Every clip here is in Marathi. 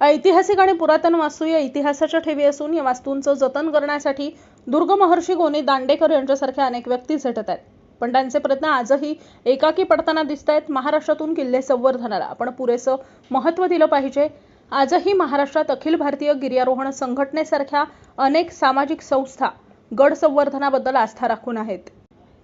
ऐतिहासिक आणि पुरातन वास्तू या इतिहासाच्या ठेवी असून या वास्तूंचं जतन करण्यासाठी दुर्ग महर्षी गोनी दांडेकर यांच्यासारख्या अनेक व्यक्ती झटत आहेत. पण त्यांचे प्रयत्न आजही एकाकी पडताना दिसत आहेत महाराष्ट्रातून किल्ले संवर्धनाला आपण पुरेसं महत्त्व दिलं पाहिजे. आजही महाराष्ट्रात अखिल भारतीय गिर्यारोहण संघटनेसारख्या अनेक सामाजिक संस्था गड संवर्धनाबद्दल आस्था राखून आहेत.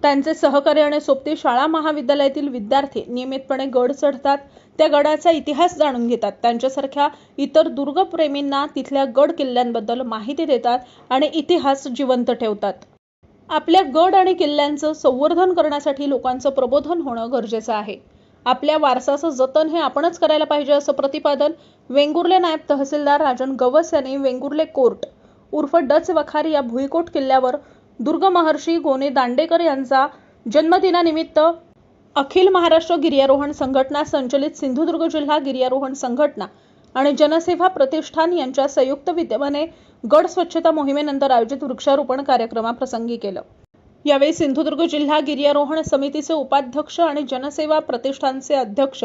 त्यांचे सहकारी आणि सोबती शाळा महाविद्यालयातील विद्यार्थी नियमितपणे गड चढतात. त्या गडाचा इतिहास जाणून घेतात. त्यांच्यासारख्या इतर दुर्गप्रेमींना तिथल्या गड किल्ल्यांबद्दल माहिती देतात आणि इतिहास जिवंत ठेवतात. आपल्या गड आणि किल्ल्यांचं संवर्धन करण्यासाठी लोकांचं प्रबोधन होणं गरजेचं आहे. आपल्या वारसाचं जतन हे आपणच करायला पाहिजे असं प्रतिपादन वेंगुर्ले नायब तहसीलदार राजन गवस यांनी वेंगुर्ले कोर्ट उर्फ डच वखार या भुईकोट किल्ल्यावर दुर्गमहर्षी गोने दांडेकर यांचा जन्मदिनानिमित्त अखिल महाराष्ट्र गिर्यारोहण संघटना संचलित सिंधुदुर्ग जिल्हा गिर्यारोहण संघटना आणि जनसेवा प्रतिष्ठान यांच्या संयुक्त विद्यमाने गड स्वच्छता मोहिमेनंतर आयोजित वृक्षारोपण कार्यक्रमाप्रसंगी केलं. यावेळी सिंधुदुर्ग जिल्हा गिर्यारोहण समितीचे उपाध्यक्ष आणि जनसेवा प्रतिष्ठानचे अध्यक्ष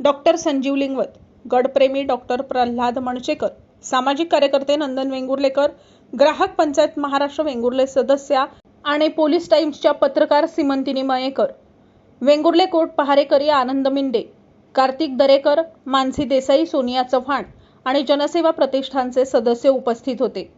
डॉक्टर संजीव लिंगवत गडप्रेमी डॉक्टर प्रल्हाद मणचेकर सामाजिक कार्यकर्ते नंदन वेंगुर्लेकर ग्राहक पंचायत महाराष्ट्र वेंगुर्ले सदस्या आणि पोलीस टाइम्सच्या पत्रकार सिमंतिनी मयेकर वेंगुर्ले कोट पहारेकरी आनंद मिंडे कार्तिक दरेकर मानसी देसाई सोनिया चव्हाण आणि जनसेवा प्रतिष्ठानचे सदस्य उपस्थित होते.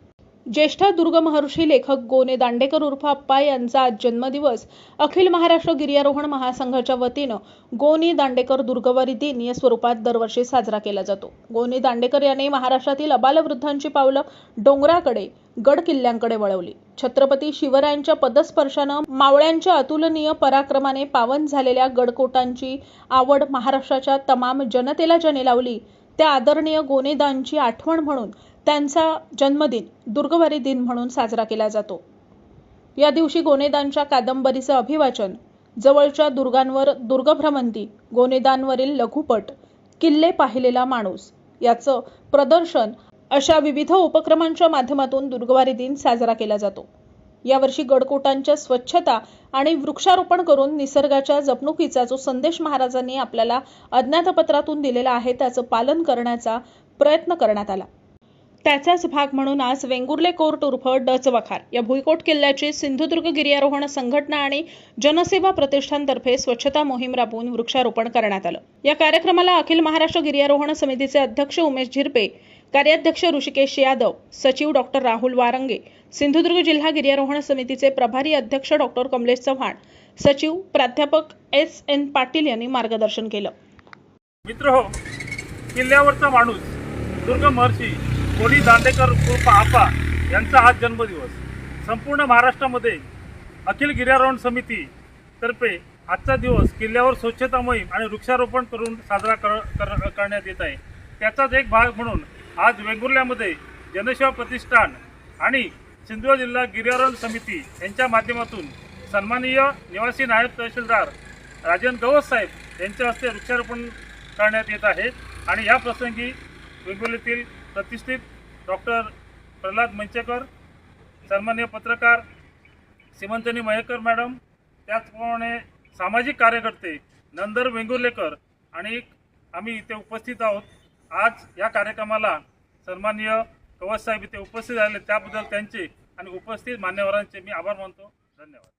ज्येष्ठ दुर्ग महर्षी लेखक गोने दांडेकर उर्फ अप्पा यांचा आज जन्मदिवस. अखिल महाराष्ट्र गिर्यारोहण महासंघाच्या वतीनं गोने दांडेकर दुर्गवारी दिन या स्वरूपात दरवर्षी साजरा केला जातो. गोने दांडेकर यांनी महाराष्ट्रातील अबालवृद्धांची पावलं डोंगराकडे गड किल्ल्यांकडे वळवली. छत्रपती शिवरायांच्या पदस्पर्शानं मावळ्यांच्या अतुलनीय पराक्रमाने पावन झालेल्या गडकोटांची आवड महाराष्ट्राच्या तमाम जनतेला जने लावली त्या आदरणीय गोनेदांची आठवण म्हणून त्यांचा जन्मदिन दुर्गवारी दिन म्हणून साजरा केला जातो. या दिवशी गोनेदांच्या कादंबरीचं अभिवाचन जवळच्या दुर्गांवर दुर्गभ्रमंती गोनेदांवरील लघुपट किल्ले पाहिलेला माणूस याचं प्रदर्शन अशा विविध उपक्रमांच्या माध्यमातून दुर्गवारी दिन साजरा केला जातो. यावर्षी गडकोटांच्या स्वच्छता आणि वृक्षारोपण करून निसर्गाच्या जपणुकीचा जो संदेश महाराजांनी आपल्याला अज्ञातपत्रातून दिलेला आहे त्याचं पालन करण्याचा प्रयत्न करण्यात आला. त्याचाच भाग म्हणून आज वेंगुर्ले कोर्ट उर्फ डचवखार या भुईकोट किल्ल्याची सिंधुदुर्ग गिर्यारोहण संघटना आणि जनसेवा प्रतिष्ठानतर्फे स्वच्छता मोहीम राबवून वृक्षारोपण करण्यात आलं. या कार्यक्रमाला अखिल महाराष्ट्र गिर्यारोहण समितीचे अध्यक्ष उमेश झिरपे कार्याध्यक्ष ऋषिकेश यादव सचिव डॉक्टर राहुल वारंगे सिंधुदुर्ग जिल्हा गिर्यारोहण समितीचे प्रभारी अध्यक्ष डॉक्टर कमलेश चव्हाण सचिव प्राध्यापक एस एन पाटील यांनी मार्गदर्शन केलं. मित्र हो किल्ल्यावरचा माणूस दुर्ग महर्षी कोणी दांडेकर उर्फ आपा यांचा आज जन्मदिवस. संपूर्ण महाराष्ट्रामध्ये अखिल गिर्यारोहण समिती तर्फे आजचा दिवस किल्ल्यावर स्वच्छता मोहीम आणि वृक्षारोपण करून साजरा कर, कर करण्यात येत आहे. त्याचाच एक भाग म्हणून आज वेंगुर्ल्यामध्ये जनसेवा प्रतिष्ठान आणि सिंधुदुर्ग जिल्हा गिर्यारोहण समिती यांच्या माध्यमातून सन्माननीय निवासी नायब तहसीलदार राजन गवत साहेब यांच्या हस्ते वृक्षारोपण करण्यात येत आहे. आणि या प्रसंगी वेंगुर्लीतील प्रतिष्ठित डॉक्टर प्रल्हाद मंचेकर सन्मान्य पत्रकार सीमंतनी मयेकर मॅडम त्याचप्रमाणे सामाजिक कार्यकर्ते नंदर वेंगुर्लेकर आणि आम्ही इथे उपस्थित आहोत. आज या कार्यक्रमाला सन्माननीय कवच साहेब इथे उपस्थित झाले त्याबद्दल त्यांचे आणि उपस्थित मान्यवरांचे मी आभार मानतो. धन्यवाद.